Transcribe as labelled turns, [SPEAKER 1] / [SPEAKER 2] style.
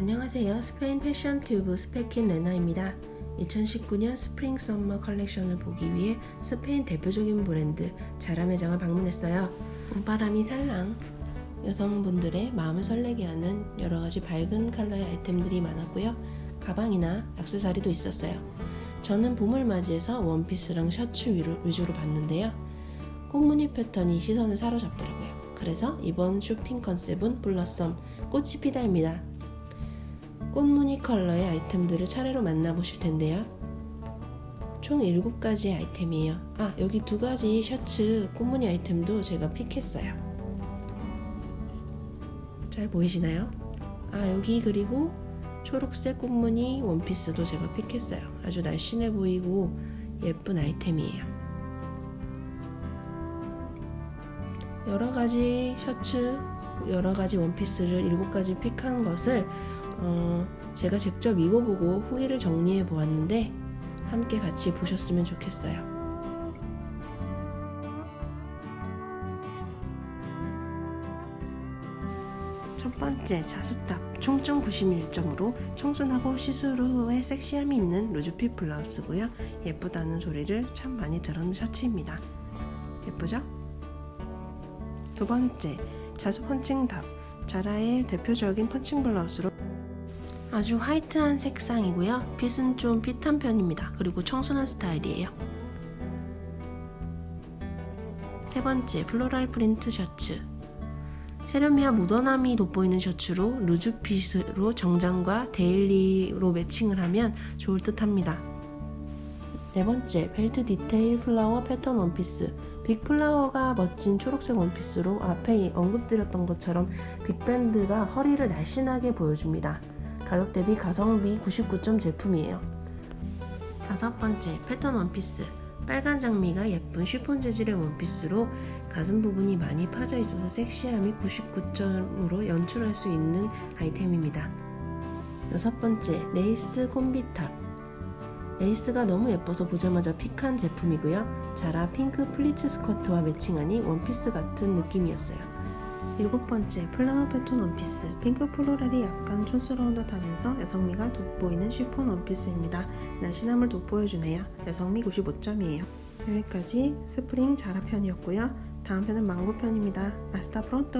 [SPEAKER 1] 안녕하세요. 스페인 패션 튜브 스페킨 레나입니다. 2019년 스프링 썸머 컬렉션을 보기 위해 스페인 대표적인 브랜드 자라 매장을 방문했어요. 봄바람이 살랑 여성분들의 마음을 설레게 하는 여러 가지 밝은 컬러의 아이템들이 많았고요. 가방이나 액세서리도 있었어요. 저는 봄을 맞이해서 원피스랑 셔츠 위로, 위주로 봤는데요. 꽃무늬 패턴이 시선을 사로잡더라고요. 그래서 이번 쇼핑 컨셉은 블러썸 꽃이 피다입니다. 꽃무늬 컬러의 아이템들을 차례로 만나보실 텐데요. 총 7가지 아이템이에요. 아, 여기 두 가지 셔츠 꽃무늬 아이템도 제가 픽했어요. 잘 보이시나요? 아, 여기 그리고 초록색 꽃무늬 원피스도 제가 픽했어요. 아주 날씬해 보이고 예쁜 아이템이에요. 여러 가지 셔츠, 여러 가지 원피스를 7가지 픽한 것을 어, 제가 직접 입어보고 후기를 정리해 보았는데 함께 같이 보셨으면 좋겠어요. 첫 번째 자수탑 총점 91점으로 청순하고 시스루 후에 섹시함이 있는 루즈핏 블라우스고요. 예쁘다는 소리를 참 많이 들은 셔츠입니다. 예쁘죠? 두 번째 자수 펀칭탑 자라의 대표적인 펀칭 블라우스로 아주 화이트한 색상이고요. 핏은 좀 핏한 편입니다. 그리고 청순한 스타일이에요. 세 번째 플로랄 프린트 셔츠 세련미와 모던함이 돋보이는 셔츠로 루즈 핏으로 정장과 데일리로 매칭을 하면 좋을 듯 합니다. 네 번째, 벨트 디테일 플라워 패턴 원피스. 빅 플라워가 멋진 초록색 원피스로 앞에 언급드렸던 것처럼 빅밴드가 허리를 날씬하게 보여줍니다. 가격 대비 가성비 99점 제품이에요. 다섯 번째, 패턴 원피스. 빨간 장미가 예쁜 쉬폰 재질의 원피스로 가슴 부분이 많이 파져 있어서 섹시함이 99점으로 연출할 수 있는 아이템입니다. 여섯 번째, 레이스 콤비탑. 레이스가 너무 예뻐서 보자마자 픽한 제품이고요. 자라 핑크 플리츠 스커트와 매칭하니 원피스 같은 느낌이었어요. 일곱 번째, 플라워 패턴 원피스. 핑크 플로랄이 약간 촌스러운 듯 하면서 여성미가 돋보이는 쉬폰 원피스입니다. 날씬함을 돋보여주네요. 여성미 95점이에요. 여기까지 스프링 자라 편이었고요. 다음 편은 망고 편입니다. 아스타 프론토!